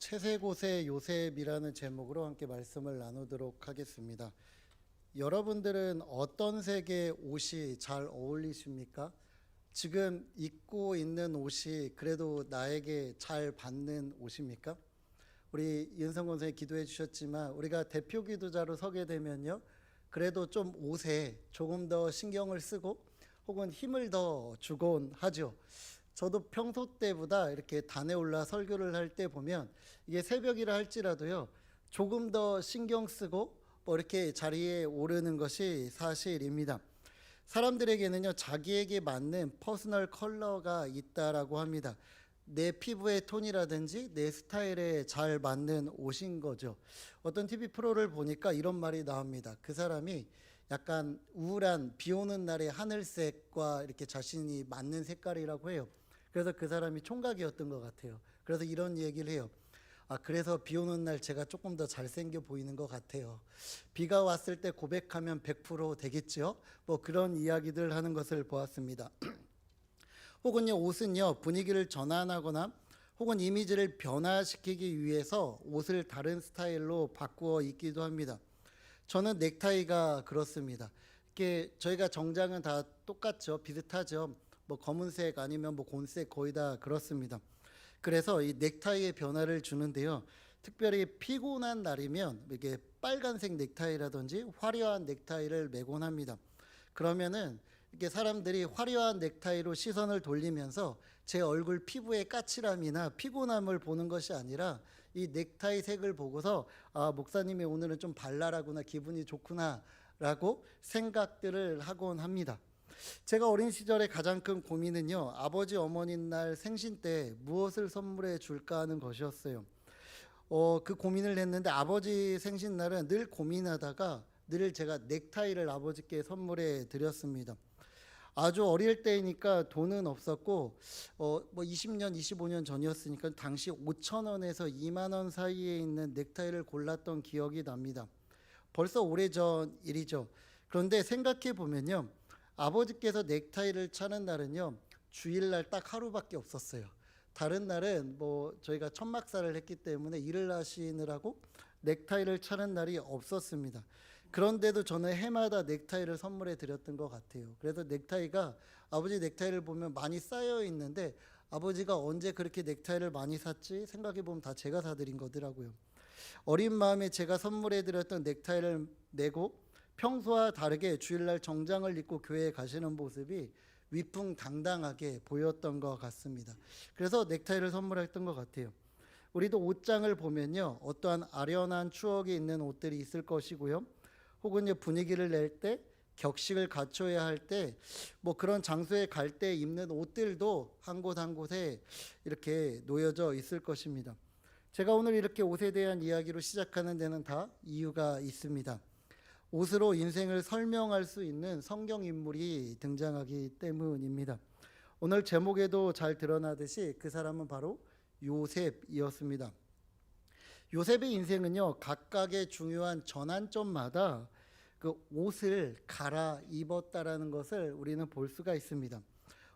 채세곳의 요셉이라는 제목으로 함께 말씀을 나누도록 하겠습니다. 여러분들은 어떤 색의 옷이 잘 어울리십니까? 지금 입고 있는 옷이 그래도 나에게 잘 받는 옷입니까? 우리 윤성 권사님 기도해 주셨지만 우리가 대표 기도자로 서게 되면요. 그래도 좀 옷에 조금 더 신경을 쓰고 혹은 힘을 더 주곤 하죠. 저도 평소 때보다 이렇게 단에 올라 설교를 할 때 보면 이게 새벽이라 할지라도요. 조금 더 신경 쓰고 뭐 이렇게 자리에 오르는 것이 사실입니다. 사람들에게는요 자기에게 맞는 퍼스널 컬러가 있다라고 합니다. 내 피부의 톤이라든지 내 스타일에 잘 맞는 옷인 거죠. 어떤 TV 프로를 보니까 이런 말이 나옵니다. 그 사람이 약간 우울한 비 오는 날의 하늘색과 이렇게 자신이 맞는 색깔이라고 해요. 그래서 그 사람이 총각이었던 것 같아요. 그래서 이런 얘기를 해요. 아, 그래서 비 오는 날 제가 조금 더 잘생겨 보이는 것 같아요. 비가 왔을 때 고백하면 100% 되겠죠? 뭐 그런 이야기들 하는 것을 보았습니다. 혹은요, 옷은요, 분위기를 전환하거나 혹은 이미지를 변화시키기 위해서 옷을 다른 스타일로 바꾸어 입기도 합니다. 저는 넥타이가 그렇습니다. 이게 저희가 정장은 다 똑같죠. 비슷하죠. 뭐 검은색 아니면 뭐 곤색 거의 다 그렇습니다. 그래서 이 넥타이의 변화를 주는데요. 특별히 피곤한 날이면 이게 빨간색 넥타이라든지 화려한 넥타이를 매곤 합니다. 그러면은 이게 사람들이 화려한 넥타이로 시선을 돌리면서 제 얼굴 피부의 까칠함이나 피곤함을 보는 것이 아니라 이 넥타이 색을 보고서 아 목사님이 오늘은 좀 발랄하구나 기분이 좋구나라고 생각들을 하곤 합니다. 제가 어린 시절에 가장 큰 고민은요 아버지 어머니 날 생신 때 무엇을 선물해 줄까 하는 것이었어요. 어, 그 고민을 했는데 아버지 생신 날은 늘 고민하다가 늘 제가 넥타이를 아버지께 선물해 드렸습니다. 아주 어릴 때이니까 돈은 없었고 어, 뭐 20년, 25년 전이었으니까 당시 5천 원에서 2만 원 사이에 있는 넥타이를 골랐던 기억이 납니다. 벌써 오래전 일이죠. 그런데 생각해 보면요. 아버지께서 넥타이를 차는 날은요. 주일날 딱 하루밖에 없었어요. 다른 날은 뭐 저희가 천막사를 했기 때문에 일을 하시느라고 넥타이를 차는 날이 없었습니다. 그런데도 저는 해마다 넥타이를 선물해 드렸던 것 같아요. 그래서 넥타이가 아버지 넥타이를 보면 많이 쌓여 있는데 아버지가 언제 그렇게 넥타이를 많이 샀지 생각해 보면 다 제가 사드린 거더라고요. 어린 마음에 제가 선물해 드렸던 넥타이를 내고 평소와 다르게 주일날 정장을 입고 교회에 가시는 모습이 위풍당당하게 보였던 것 같습니다. 그래서 넥타이를 선물했던 것 같아요. 우리도 옷장을 보면요, 어떠한 아련한 추억이 있는 옷들이 있을 것이고요. 혹은 분위기를 낼 때, 격식을 갖춰야 할 때, 뭐 그런 장소에 갈 때 입는 옷들도 한 곳 한 곳에 이렇게 놓여져 있을 것입니다. 제가 오늘 이렇게 옷에 대한 이야기로 시작하는 데는 다 이유가 있습니다. 옷으로 인생을 설명할 수 있는 성경 인물이 등장하기 때문입니다. 오늘 제목에도 잘 드러나듯이 그 사람은 바로 요셉이었습니다. 요셉의 인생은요, 각각의 중요한 전환점마다 그 옷을 갈아 입었다라는 것을 우리는 볼 수가 있습니다.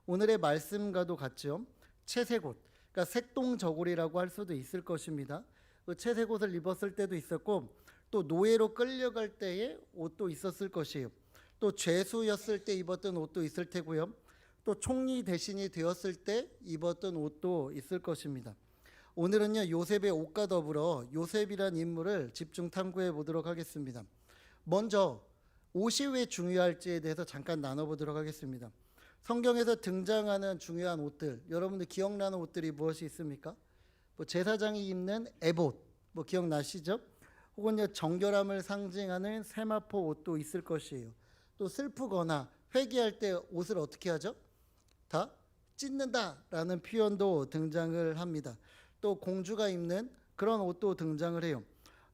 오늘의 말씀과도 같죠. 채색옷, 그러니까 색동저고리라고 할 수도 있을 것입니다. 그 채색옷을 입었을 때도 있었고, 또 노예로 끌려갈 때의 옷도 있었을 것이에요. 또 죄수였을 때 입었던 옷도 있을 테고요. 또 총리 대신이 되었을 때 입었던 옷도 있을 것입니다. 오늘은요 요셉의 옷과 더불어 요셉이란 인물을 집중 탐구해 보도록 하겠습니다. 먼저 옷이 왜 중요할지에 대해서 잠깐 나눠보도록 하겠습니다. 성경에서 등장하는 중요한 옷들, 여러분들 기억나는 옷들이 무엇이 있습니까? 뭐 제사장이 입는 에봇, 뭐 기억나시죠? 혹은요 정결함을 상징하는 세마포 옷도 있을 것이에요. 또 슬프거나 회개할 때 옷을 어떻게 하죠? 다 찢는다라는 표현도 등장을 합니다. 또 공주가 입는 그런 옷도 등장을 해요.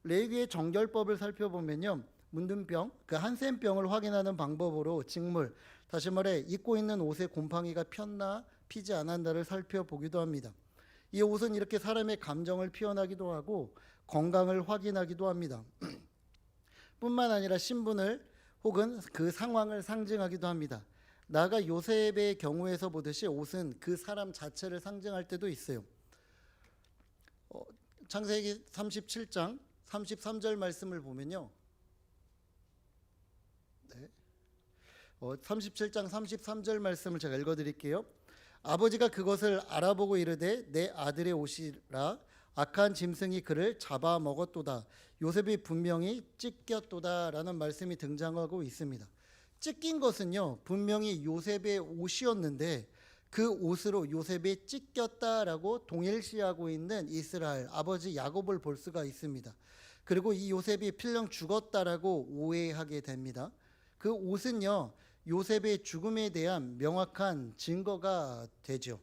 레위의 정결법을 살펴보면요. 문둥병, 그 한센병을 확인하는 방법으로 직물, 다시 말해 입고 있는 옷에 곰팡이가 폈나 피지 않았나를 살펴보기도 합니다. 이 옷은 이렇게 사람의 감정을 표현하기도 하고 건강을 확인하기도 합니다. 뿐만 아니라 신분을 혹은 그 상황을 상징하기도 합니다. 나가 요셉의 경우에서 보듯이 옷은 그 사람 자체를 상징할 때도 있어요. 어, 창세기 37장 33절 말씀을 보면요. 네. 어, 37장 33절 말씀을 제가 읽어 드릴게요. 아버지가 그것을 알아보고 이르되 내 아들의 옷이라 악한 짐승이 그를 잡아 먹었도다. 요셉이 분명히 찢겼도다라는 말씀이 등장하고 있습니다. 찢긴 것은요 분명히 요셉의 옷이었는데 그 옷으로 요셉이 찢겼다라고 동일시하고 있는 이스라엘 아버지 야곱을 볼 수가 있습니다. 그리고 이 요셉이 필령 죽었다라고 오해하게 됩니다. 그 옷은요 요셉의 죽음에 대한 명확한 증거가 되죠.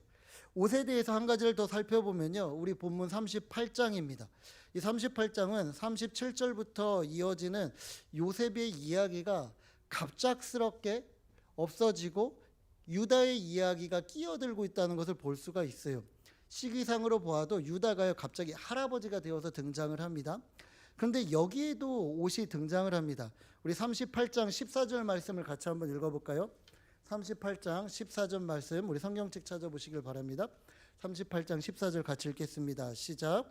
옷에 대해서 한 가지를 더 살펴보면요. 우리 본문 38장입니다. 이 38장은 37절부터 이어지는 요셉의 이야기가 갑작스럽게 없어지고 유다의 이야기가 끼어들고 있다는 것을 볼 수가 있어요. 시기상으로 보아도 유다가 갑자기 할아버지가 되어서 등장을 합니다. 그런데 여기에도 옷이 등장을 합니다. 우리 38장 14절 말씀을 같이 한번 읽어볼까요? 38장 14절 말씀 우리 성경책 찾아보시길 바랍니다. 38장 14절 같이 읽겠습니다. 시작.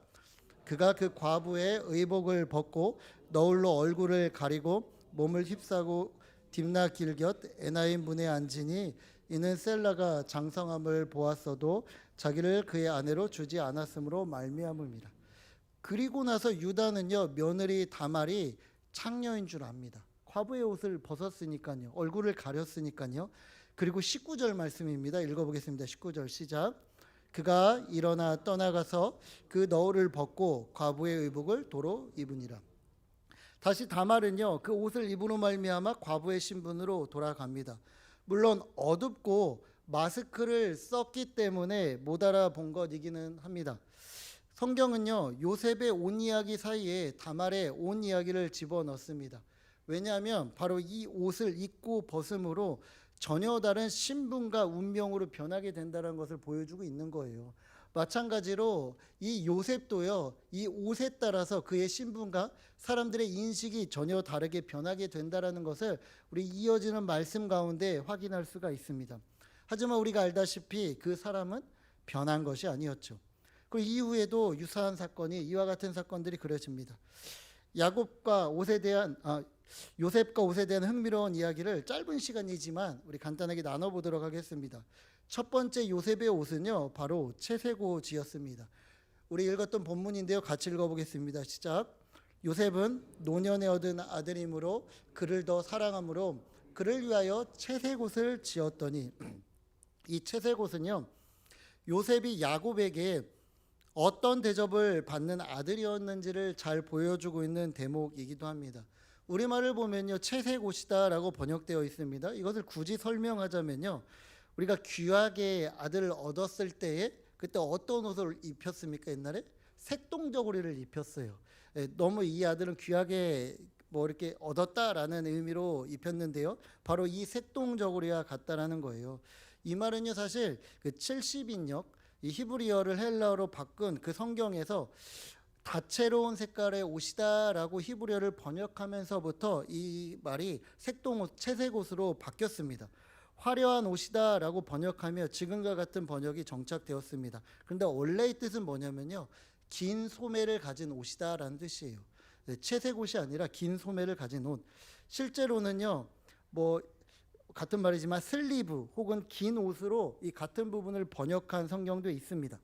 그가 그 과부의 의복을 벗고 너울로 얼굴을 가리고 몸을 휩싸고 딥나 길곁 에나임 문에 앉으니 이는 셀라가 장성함을 보았어도 자기를 그의 아내로 주지 않았으므로 말미암음이라. 그리고 나서 유다는요 며느리 다말이 창녀인 줄 압니다. 과부의 옷을 벗었으니까요. 얼굴을 가렸으니까요. 그리고 19절 말씀입니다. 읽어보겠습니다. 19절 시작. 그가 일어나 떠나가서 그 너울을 벗고 과부의 의복을 도로 입으니라. 다시 다말은요 그 옷을 입으로 말미암아 과부의 신분으로 돌아갑니다. 물론 어둡고 마스크를 썼기 때문에 못 알아본 것 이기는 합니다. 성경은요 요셉의 온 이야기 사이에 다말의 온 이야기를 집어넣습니다. 왜냐하면 바로 이 옷을 입고 벗음으로 전혀 다른 신분과 운명으로 변하게 된다는 것을 보여주고 있는 거예요. 마찬가지로 이 요셉도요, 이 옷에 따라서 그의 신분과 사람들의 인식이 전혀 다르게 변하게 된다라는 것을 우리 이어지는 말씀 가운데 확인할 수가 있습니다. 하지만 우리가 알다시피 그 사람은 변한 것이 아니었죠. 그 이후에도 유사한 사건이 이와 같은 사건들이 그려집니다. 야곱과 옷에 대한 아, 요셉과 옷에 대한 흥미로운 이야기를 짧은 시간이지만 우리 간단하게 나눠보도록 하겠습니다. 첫 번째 요셉의 옷은요 바로 채색 옷이었습니다. 우리 읽었던 본문인데요 같이 읽어보겠습니다. 시작. 요셉은 노년에 얻은 아들이므로 그를 더 사랑함으로 그를 위하여 채색 옷을 지었더니 이 채색 옷은요 요셉이 야곱에게 어떤 대접을 받는 아들이었는지를 잘 보여주고 있는 대목이기도 합니다. 우리말을 보면요 채색 옷이다라고 번역되어 있습니다. 이것을 굳이 설명하자면요 우리가 귀하게 아들을 얻었을 때에 그때 어떤 옷을 입혔습니까 옛날에 색동저고리를 입혔어요. 예, 너무 이 아들은 귀하게 뭐 이렇게 얻었다라는 의미로 입혔는데요. 바로 이 색동저고리와 같다라는 거예요. 이 말은요 사실 그 70인역 이 히브리어를 헬라어로 바꾼 그 성경에서 다채로운 색깔의 옷이다라고 히브리어를 번역하면서부터 이 말이 색동옷, 채색 옷으로 바뀌었습니다. 화려한 옷이다라고 번역하며 지금과 같은 번역이 정착되었습니다. 그런데 원래의 뜻은 뭐냐면요. 긴 소매를 가진 옷이다라는 뜻이에요. 네, 채색 옷이 아니라 긴 소매를 가진 옷. 실제로는요. 뭐 같은 말이지만 슬리브 혹은 긴 옷으로 이 같은 부분을 번역한 성경도 있습니다.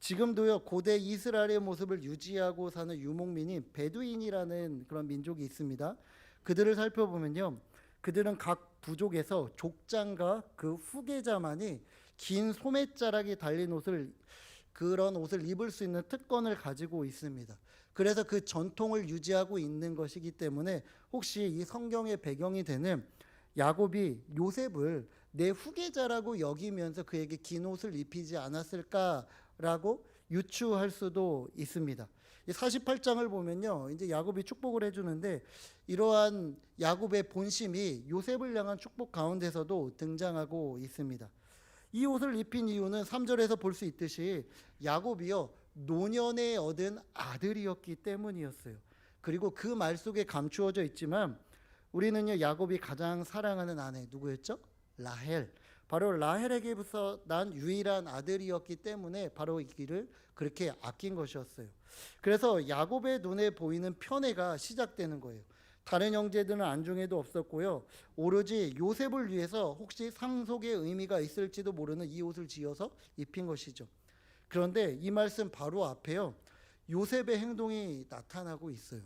지금도요 고대 이스라엘의 모습을 유지하고 사는 유목민이 베두인이라는 그런 민족이 있습니다. 그들을 살펴보면요, 그들은 각 부족에서 족장과 그 후계자만이 긴 소매자락이 달린 옷을 그런 옷을 입을 수 있는 특권을 가지고 있습니다. 그래서 그 전통을 유지하고 있는 것이기 때문에 혹시 이 성경의 배경이 되는 야곱이 요셉을 내 후계자라고 여기면서 그에게 긴 옷을 입히지 않았을까라고 유추할 수도 있습니다. 48장을 보면요. 이제 야곱이 축복을 해주는데 이러한 야곱의 본심이 요셉을 향한 축복 가운데서도 등장하고 있습니다. 이 옷을 입힌 이유는 3절에서 볼 수 있듯이 야곱이요. 노년에 얻은 아들이었기 때문이었어요. 그리고 그 말 속에 감추어져 있지만 우리는요 야곱이 가장 사랑하는 아내 누구였죠? 라헬. 바로 라헬에게부터 난 유일한 아들이었기 때문에 바로 이 길을 그렇게 아낀 것이었어요. 그래서 야곱의 눈에 보이는 편애가 시작되는 거예요. 다른 형제들은 안중에도 없었고요. 오로지 요셉을 위해서 혹시 상속의 의미가 있을지도 모르는 이 옷을 지어서 입힌 것이죠. 그런데 이 말씀 바로 앞에요. 요셉의 행동이 나타나고 있어요.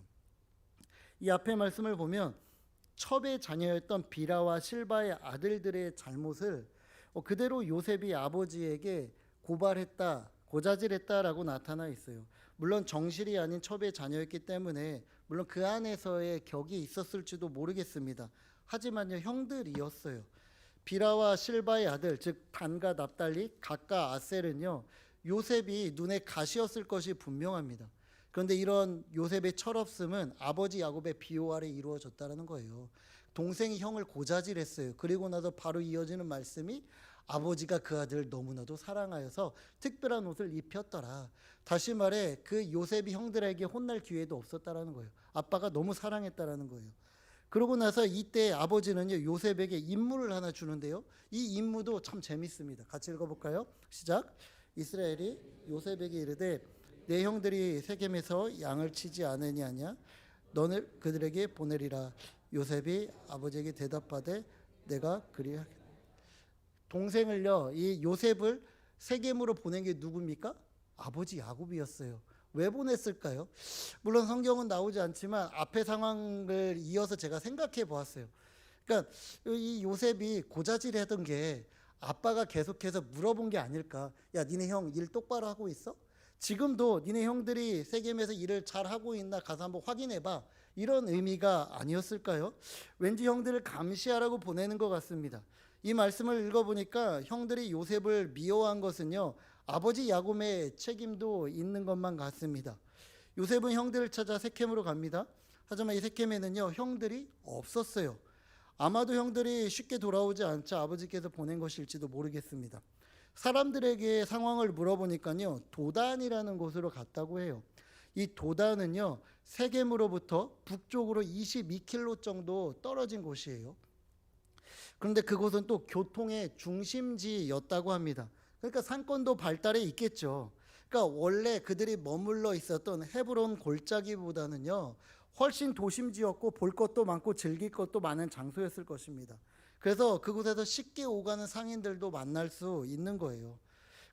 이 앞에 말씀을 보면 첩의 자녀였던 비라와 실바의 아들들의 잘못을 어, 그대로 요셉이 아버지에게 고발했다, 고자질했다라고 나타나 있어요. 물론 정실이 아닌 첩의 자녀였기 때문에 물론 그 안에서의 격이 있었을지도 모르겠습니다. 하지만요 형들이었어요. 비라와 실바의 아들 즉 단과 납달리 각과 아셀은요 요셉이 눈에 가시였을 것이 분명합니다. 그런데 이런 요셉의 철없음은 아버지 야곱의 비호 아래 이루어졌다는 거예요. 동생이 형을 고자질했어요. 그리고 나서 바로 이어지는 말씀이 아버지가 그 아들을 너무나도 사랑하여서 특별한 옷을 입혔더라. 다시 말해 그 요셉이 형들에게 혼날 기회도 없었다라는 거예요. 아빠가 너무 사랑했다라는 거예요. 그러고 나서 이때 아버지는요 요셉에게 임무를 하나 주는데요. 이 임무도 참 재밌습니다. 같이 읽어볼까요? 시작. 이스라엘이 요셉에게 이르되 내 형들이 세겜에서 양을 치지 않으니 아냐 너를 그들에게 보내리라. 요셉이 아버지에게 대답하되 내가 그리하겠다. 동생을요 이 요셉을 세겜으로 보낸 게 누굽니까? 아버지 야곱이었어요. 왜 보냈을까요? 물론 성경은 나오지 않지만 앞의 상황을 이어서 제가 생각해 보았어요. 그러니까 이 요셉이 고자질하던 게 아빠가 계속해서 물어본 게 아닐까? 야, 니네 형 일 똑바로 하고 있어? 지금도 니네 형들이 세겜에서 일을 잘 하고 있나 가서 한번 확인해 봐. 이런 의미가 아니었을까요? 왠지 형들을 감시하라고 보내는 것 같습니다. 이 말씀을 읽어보니까 형들이 요셉을 미워한 것은요, 아버지 야곱의 책임도 있는 것만 같습니다. 요셉은 형들을 찾아 세겜으로 갑니다. 하지만 이 세겜에는요, 형들이 없었어요. 아마도 형들이 쉽게 돌아오지 않자 아버지께서 보낸 것일지도 모르겠습니다. 사람들에게 상황을 물어보니까요, 도단이라는 곳으로 갔다고 해요. 이 도단은요, 세겜으로부터 북쪽으로 22킬로 정도 떨어진 곳이에요. 그런데 그곳은 또 교통의 중심지였다고 합니다. 그러니까 상권도 발달해 있겠죠. 그러니까 원래 그들이 머물러 있었던 헤브론 골짜기보다는요, 훨씬 도심지였고 볼 것도 많고 즐길 것도 많은 장소였을 것입니다. 그래서 그곳에서 쉽게 오가는 상인들도 만날 수 있는 거예요.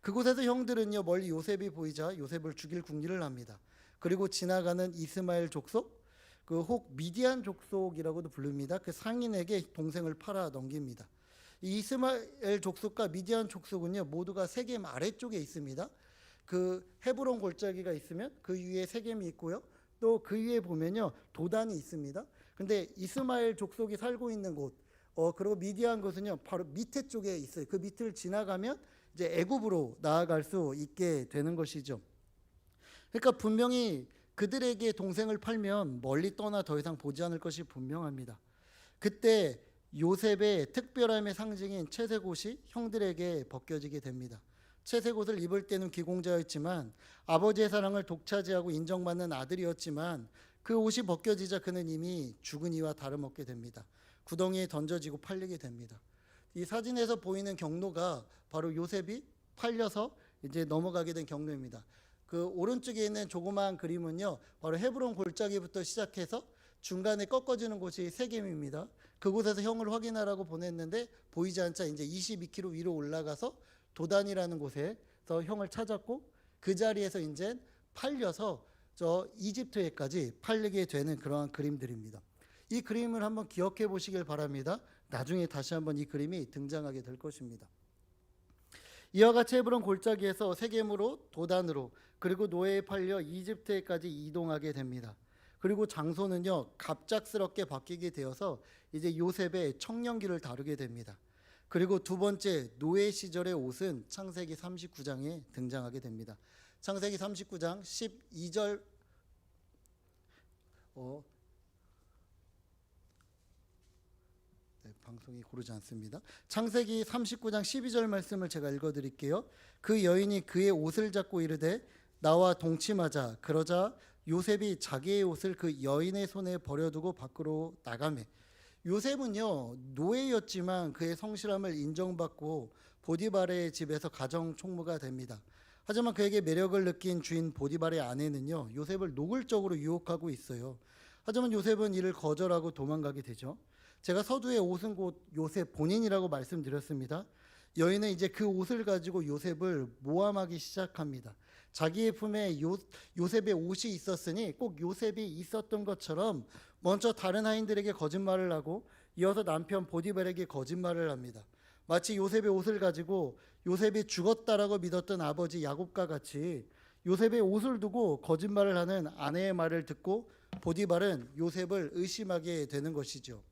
그곳에서 형들은요 멀리 요셉이 보이자 요셉을 죽일 궁리를 합니다. 그리고 지나가는 이스마엘 족속, 그 혹 미디안 족속이라고도 부릅니다. 그 상인에게 동생을 팔아 넘깁니다. 이 이스마엘 족속과 미디안 족속은요 모두가 세겜 아래쪽에 있습니다. 그 헤브론 골짜기가 있으면 그 위에 세겜이 있고요. 또 그 위에 보면요 도단이 있습니다. 근데 이스마엘 족속이 살고 있는 곳, 어 그리고 미디안 곳은요 바로 밑에 쪽에 있어요. 그 밑을 지나가면 이제 애굽으로 나아갈 수 있게 되는 것이죠. 그러니까 분명히 그들에게 동생을 팔면 멀리 떠나 더 이상 보지 않을 것이 분명합니다. 그때 요셉의 특별함의 상징인 채색옷이 형들에게 벗겨지게 됩니다. 채색옷을 입을 때는 기공자였지만 아버지의 사랑을 독차지하고 인정받는 아들이었지만 그 옷이 벗겨지자 그는 이미 죽은 이와 다름없게 됩니다. 구덩이에 던져지고 팔리게 됩니다. 이 사진에서 보이는 경로가 바로 요셉이 팔려서 이제 넘어가게 된 경로입니다. 그 오른쪽에 있는 조그마한 그림은요, 바로 헤브론 골짜기부터 시작해서 중간에 꺾어지는 곳이 세겜입니다. 그곳에서 형을 확인하라고 보냈는데 보이지 않자 이제 22km 위로 올라가서 도단이라는 곳에서 형을 찾았고 그 자리에서 이제 팔려서 저 이집트에까지 팔리게 되는 그러한 그림들입니다. 이 그림을 한번 기억해 보시길 바랍니다. 나중에 다시 한번 이 그림이 등장하게 될 것입니다. 이와 같이 헤브론 골짜기에서 세겜으로 도단으로 그리고 노예에 팔려 이집트에까지 이동하게 됩니다. 그리고 장소는요 갑작스럽게 바뀌게 되어서 이제 요셉의 청년기를 다루게 됩니다. 그리고 두 번째 노예 시절의 옷은 창세기 39장에 등장하게 됩니다. 창세기 39장 12절 어, 네, 방송이 고르지 않습니다. 창세기 39장 12절 말씀을 제가 읽어 드릴게요. 그 여인이 그의 옷을 잡고 이르되 나와 동침하자. 그러자 요셉이 자기의 옷을 그 여인의 손에 버려두고 밖으로 나가매. 요셉은요 노예였지만 그의 성실함을 인정받고 보디바레의 집에서 가정 총무가 됩니다. 하지만 그에게 매력을 느낀 주인 보디발의 아내는요 요셉을 노골적으로 유혹하고 있어요. 하지만 요셉은 이를 거절하고 도망가게 되죠. 제가 서두에 옷은 곧 요셉 본인이라고 말씀드렸습니다. 여인은 이제 그 옷을 가지고 요셉을 모함하기 시작합니다. 자기의 품에 요, 요셉의 옷이 있었으니 꼭 요셉이 있었던 것처럼 먼저 다른 하인들에게 거짓말을 하고 이어서 남편 보디발에게 거짓말을 합니다. 마치 요셉의 옷을 가지고 요셉이 죽었다라고 믿었던 아버지 야곱과 같이 요셉의 옷을 두고 거짓말을 하는 아내의 말을 듣고 보디발은 요셉을 의심하게 되는 것이죠.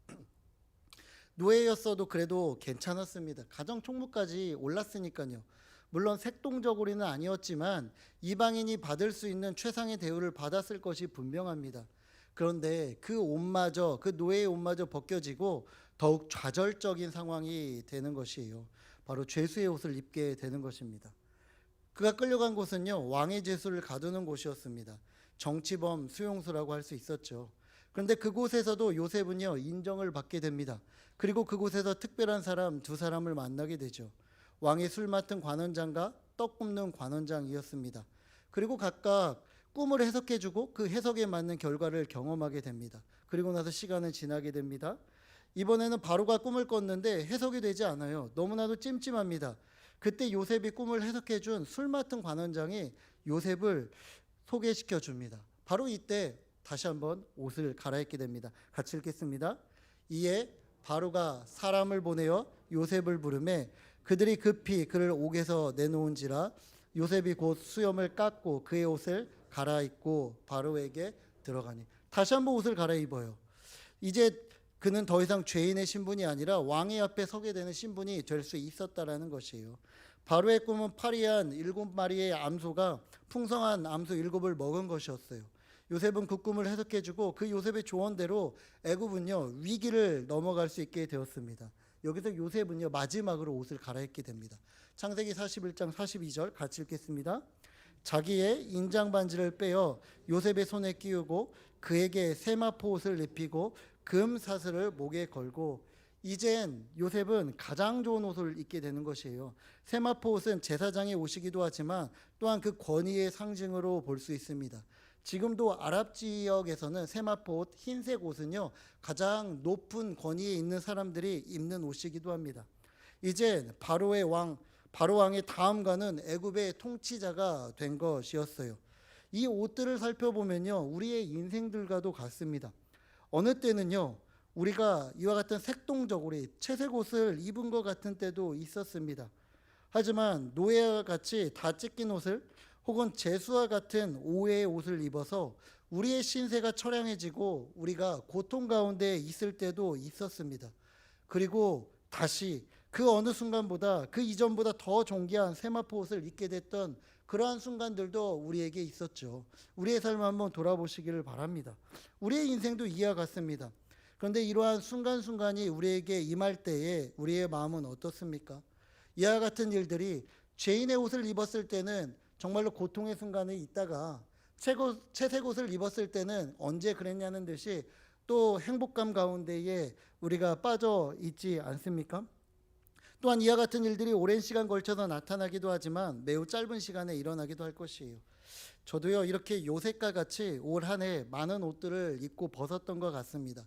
노예였어도 그래도 괜찮았습니다. 가정 총무까지 올랐으니까요. 물론 색동적으로는 아니었지만 이방인이 받을 수 있는 최상의 대우를 받았을 것이 분명합니다. 그런데 그 옷마저 그 노예의 옷마저 벗겨지고 더욱 좌절적인 상황이 되는 것이에요. 바로 죄수의 옷을 입게 되는 것입니다. 그가 끌려간 곳은요 왕의 죄수를 가두는 곳이었습니다. 정치범 수용소라고 할 수 있었죠. 그런데 그곳에서도 요셉은요 인정을 받게 됩니다. 그리고 그곳에서 특별한 사람 두 사람을 만나게 되죠. 왕의 술 맡은 관원장과 떡 굽는 관원장이었습니다. 그리고 각각 꿈을 해석해주고 그 해석에 맞는 결과를 경험하게 됩니다. 그리고 나서 시간은 지나게 됩니다. 이번에는 바로가 꿈을 꿨는데 해석이 되지 않아요. 너무나도 찜찜합니다. 그때 요셉이 꿈을 해석해준 술 맡은 관원장이 요셉을 소개시켜 줍니다. 바로 이때 다시 한번 옷을 갈아입게 됩니다. 같이 읽겠습니다. 이에 바로가 사람을 보내어 요셉을 부르매 그들이 급히 그를 옥에서 내놓은지라 요셉이 곧 수염을 깎고 그의 옷을 갈아입고 바로에게 들어가니 다시 한번 옷을 갈아입어요. 이제 그는 더 이상 죄인의 신분이 아니라 왕의 앞에 서게 되는 신분이 될 수 있었다라는 것이에요. 바로의 꿈은 파리한 일곱 마리의 암소가 풍성한 암소 일곱을 먹은 것이었어요. 요셉은 그 꿈을 해석해주고 그 요셉의 조언대로 애굽은요 위기를 넘어갈 수 있게 되었습니다. 여기서 요셉은요 마지막으로 옷을 갈아입게 됩니다. 창세기 41장 42절 같이 읽겠습니다. 자기의 인장 반지를 빼어 요셉의 손에 끼우고 그에게 세마포 옷을 입히고 금 사슬을 목에 걸고 이젠 요셉은 가장 좋은 옷을 입게 되는 것이에요. 세마포 옷은 제사장의 옷이기도 하지만 또한 그 권위의 상징으로 볼 수 있습니다. 지금도 아랍 지역에서는 세마포 옷, 흰색 옷은요 가장 높은 권위에 있는 사람들이 입는 옷이기도 합니다. 이제 바로의 왕 바로 왕의 다음가는 애굽의 통치자가 된 것이었어요. 이 옷들을 살펴보면요 우리의 인생들과도 같습니다. 어느 때는요 우리가 이와 같은 색동적으로 채색 옷을 입은 것 같은 때도 있었습니다. 하지만 노예와 같이 다 찢긴 옷을 혹은 재수와 같은 오해의 옷을 입어서 우리의 신세가 처량해지고 우리가 고통 가운데 있을 때도 있었습니다. 그리고 다시 그 어느 순간보다 그 이전보다 더 존귀한 세마포 옷을 입게 됐던 그러한 순간들도 우리에게 있었죠. 우리의 삶을 한번 돌아보시기를 바랍니다. 우리의 인생도 이와 같습니다. 그런데 이러한 순간순간이 우리에게 임할 때에 우리의 마음은 어떻습니까? 이와 같은 일들이 죄인의 옷을 입었을 때는 정말로 고통의 순간에 있다가 채고, 채색 옷을 입었을 때는 언제 그랬냐는 듯이 또 행복감 가운데에 우리가 빠져 있지 않습니까? 또한 이와 같은 일들이 오랜 시간 걸쳐서 나타나기도 하지만 매우 짧은 시간에 일어나기도 할 것이에요. 저도요 이렇게 요셉과 같이 올 한 해 많은 옷들을 입고 벗었던 것 같습니다.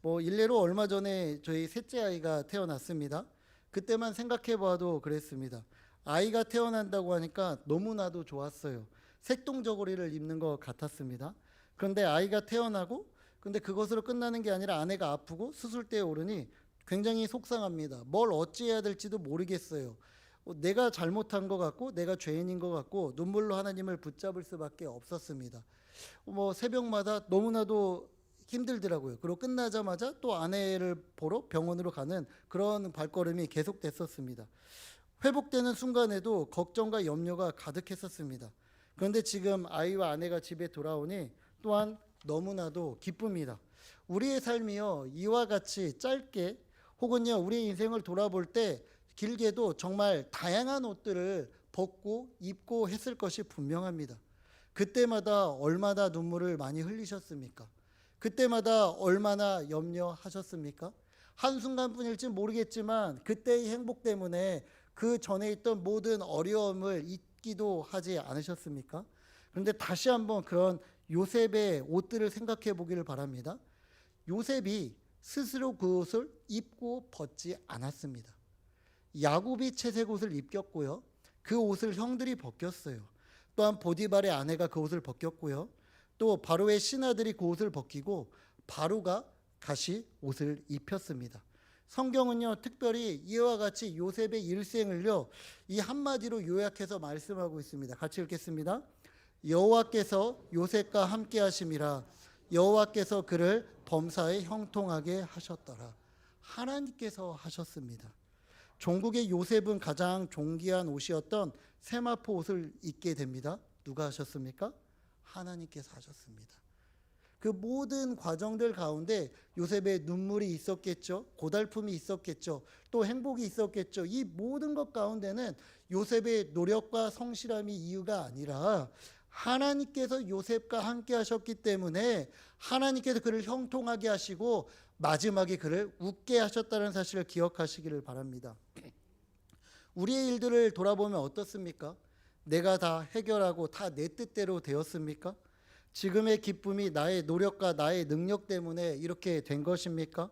뭐 일례로 얼마 전에 저희 셋째 아이가 태어났습니다. 그때만 생각해 봐도 그랬습니다. 아이가 태어난다고 하니까 너무나도 좋았어요. 색동저고리를 입는 것 같았습니다. 그런데 아이가 태어나고 근데 그것으로 끝나는 게 아니라 아내가 아프고 수술대에 오르니 굉장히 속상합니다. 뭘 어찌해야 될지도 모르겠어요. 어, 내가 잘못한 것 같고 내가 죄인인 것 같고 눈물로 하나님을 붙잡을 수밖에 없었습니다. 뭐 새벽마다 너무나도 힘들더라고요. 그리고 끝나자마자 또 아내를 보러 병원으로 가는 그런 발걸음이 계속됐었습니다. 회복되는 순간에도 걱정과 염려가 가득했었습니다. 그런데 지금 아이와 아내가 집에 돌아오니 또한 너무나도 기쁩니다. 우리의 삶이요 이와 같이 짧게 혹은요 우리의 인생을 돌아볼 때 길게도 정말 다양한 옷들을 벗고 입고 했을 것이 분명합니다. 그때마다 얼마나 눈물을 많이 흘리셨습니까? 그때마다 얼마나 염려하셨습니까? 한순간뿐일지 모르겠지만 그때의 행복 때문에 그 전에 있던 모든 어려움을 입기도 하지 않으셨습니까? 그런데 다시 한번 그런 요셉의 옷들을 생각해 보기를 바랍니다. 요셉이 스스로 그 옷을 입고 벗지 않았습니다. 야곱이 채색 옷을 입겼고요. 그 옷을 형들이 벗겼어요. 또한 보디발의 아내가 그 옷을 벗겼고요. 또 바로의 신하들이 그 옷을 벗기고 바로가 다시 옷을 입혔습니다. 성경은요 특별히 이와 같이 요셉의 일생을요 이 한마디로 요약해서 말씀하고 있습니다. 같이 읽겠습니다. 여호와께서 요셉과 함께 하심이라 여호와께서 그를 범사에 형통하게 하셨더라. 하나님께서 하셨습니다. 종국의 요셉은 가장 존귀한 옷이었던 세마포 옷을 입게 됩니다. 누가 하셨습니까? 하나님께서 하셨습니다. 그 모든 과정들 가운데 요셉의 눈물이 있었겠죠. 고달픔이 있었겠죠. 또 행복이 있었겠죠. 이 모든 것 가운데는 요셉의 노력과 성실함이 이유가 아니라 하나님께서 요셉과 함께 하셨기 때문에 하나님께서 그를 형통하게 하시고 마지막에 그를 웃게 하셨다는 사실을 기억하시기를 바랍니다. 우리의 일들을 돌아보면 어떻습니까? 내가 다 해결하고 다 내 뜻대로 되었습니까? 지금의 기쁨이 나의 노력과 나의 능력 때문에 이렇게 된 것입니까?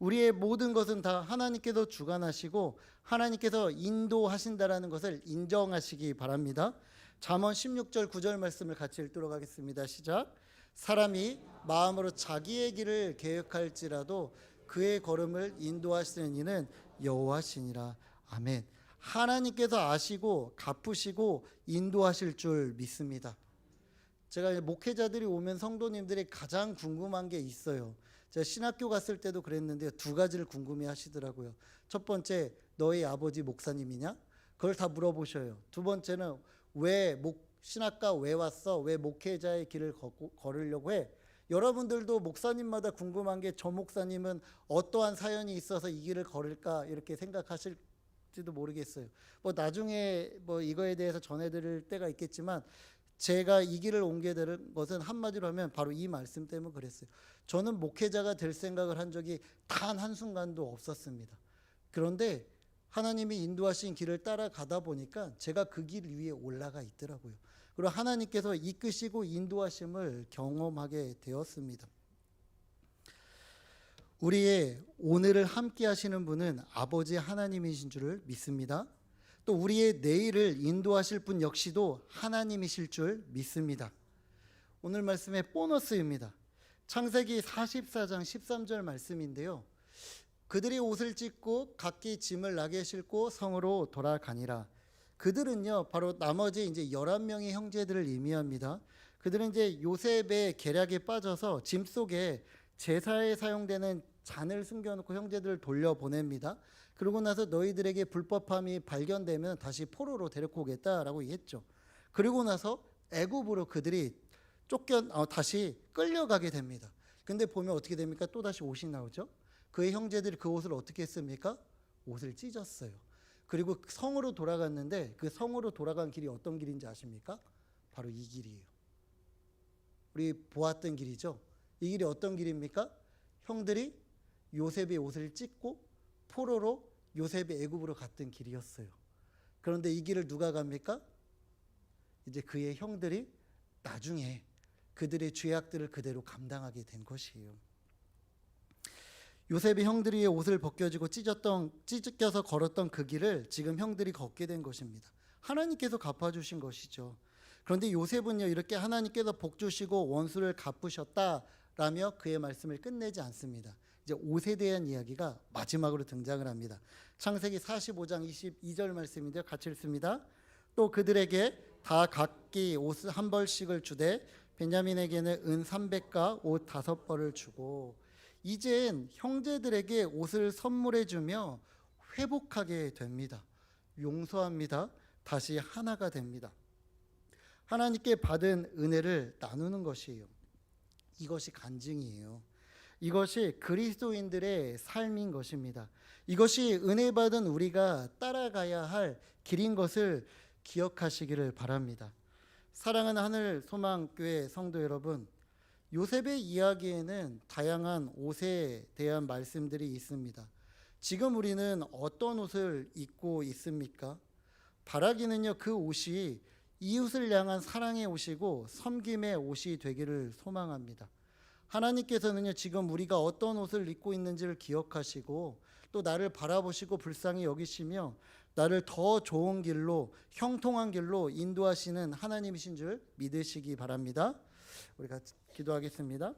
우리의 모든 것은 다 하나님께서 주관하시고 하나님께서 인도하신다라는 것을 인정하시기 바랍니다. 잠언 16절 9절 말씀을 같이 읽도록 하겠습니다. 시작. 사람이 마음으로 자기의 길을 계획할지라도 그의 걸음을 인도하시는 이는 여호와시니라. 아멘. 하나님께서 아시고 갚으시고 인도하실 줄 믿습니다. 제가 목회자들이 오면 성도님들이 가장 궁금한 게 있어요. 제가 신학교 갔을 때도 그랬는데 두 가지를 궁금해 하시더라고요. 첫 번째, 너희 아버지 목사님이냐? 그걸 다 물어보셔요. 두 번째는 왜 목, 신학과 왜 왔어? 왜 목회자의 길을 걷고, 걸으려고 해? 여러분들도 목사님마다 궁금한 게 저 목사님은 어떠한 사연이 있어서 이 길을 걸을까 이렇게 생각하실지도 모르겠어요. 뭐 나중에 뭐 이거에 대해서 전해드릴 때가 있겠지만 제가 이 길을 옮게 되는 것은 한마디로 하면 바로 이 말씀 때문에 그랬어요. 저는 목회자가 될 생각을 한 적이 단 한순간도 없었습니다. 그런데 하나님이 인도하신 길을 따라가다 보니까 제가 그 길 위에 올라가 있더라고요. 그리고 하나님께서 이끄시고 인도하심을 경험하게 되었습니다. 우리의 오늘을 함께 하시는 분은 아버지 하나님이신 줄을 믿습니다. 또 우리의 내일을 인도하실 분 역시도 하나님이실 줄 믿습니다. 오늘 말씀의 보너스입니다. 창세기 44장 13절 말씀인데요. 그들이 옷을 찢고 각기 짐을 나게 싣고 성으로 돌아가니라. 그들은요, 바로 나머지 이제 11명의 형제들을 의미합니다. 그들은 이제 요셉의 계략에 빠져서 짐 속에 제사에 사용되는 잔을 숨겨놓고 형제들을 돌려보냅니다. 그러고 나서 너희들에게 불법함이 발견되면 다시 포로로 데리고 오겠다라고 했죠. 그리고 나서 애굽으로 그들이 쫓겨 어, 다시 끌려가게 됩니다. 근데 보면 어떻게 됩니까? 또 다시 옷이 나오죠. 그의 형제들이 그 옷을 어떻게 했습니까? 옷을 찢었어요. 그리고 성으로 돌아갔는데 그 성으로 돌아간 길이 어떤 길인지 아십니까? 바로 이 길이에요. 우리 보았던 길이죠. 이 길이 어떤 길입니까? 형들이 요셉의 옷을 찢고 포로로 요셉의 애굽으로 갔던 길이었어요. 그런데 이 길을 누가 갑니까? 이제 그의 형들이 나중에 그들의 죄악들을 그대로 감당하게 된 것이에요. 요셉의 형들이 옷을 벗겨지고 찢었던 찢겨서 걸었던 그 길을 지금 형들이 걷게 된 것입니다. 하나님께서 갚아주신 것이죠. 그런데 요셉은요 이렇게 하나님께서 복 주시고 원수를 갚으셨다라며 그의 말씀을 끝내지 않습니다. 이제 옷에 대한 이야기가 마지막으로 등장을 합니다. 창세기 45장 22절 말씀인데요. 같이 읽습니다. 또 그들에게 다 각기 옷 한 벌씩을 주되 베냐민에게는 은 300가 옷 다섯 벌을 주고 이젠 형제들에게 옷을 선물해 주며 회복하게 됩니다. 용서합니다. 다시 하나가 됩니다. 하나님께 받은 은혜를 나누는 것이에요. 이것이 간증이에요. 이것이 그리스도인들의 삶인 것입니다. 이것이 은혜 받은 우리가 따라가야 할 길인 것을 기억하시기를 바랍니다. 사랑하는 하늘 소망교회 성도 여러분, 요셉의 이야기에는 다양한 옷에 대한 말씀들이 있습니다. 지금 우리는 어떤 옷을 입고 있습니까? 바라기는요 그 옷이 이웃을 향한 사랑의 옷이고 섬김의 옷이 되기를 소망합니다. 하나님께서는요 지금 우리가 어떤 옷을 입고 있는지를 기억하시고 또 나를 바라보시고 불쌍히 여기시며 나를 더 좋은 길로 형통한 길로 인도하시는 하나님이신 줄 믿으시기 바랍니다. 우리 같이 기도하겠습니다.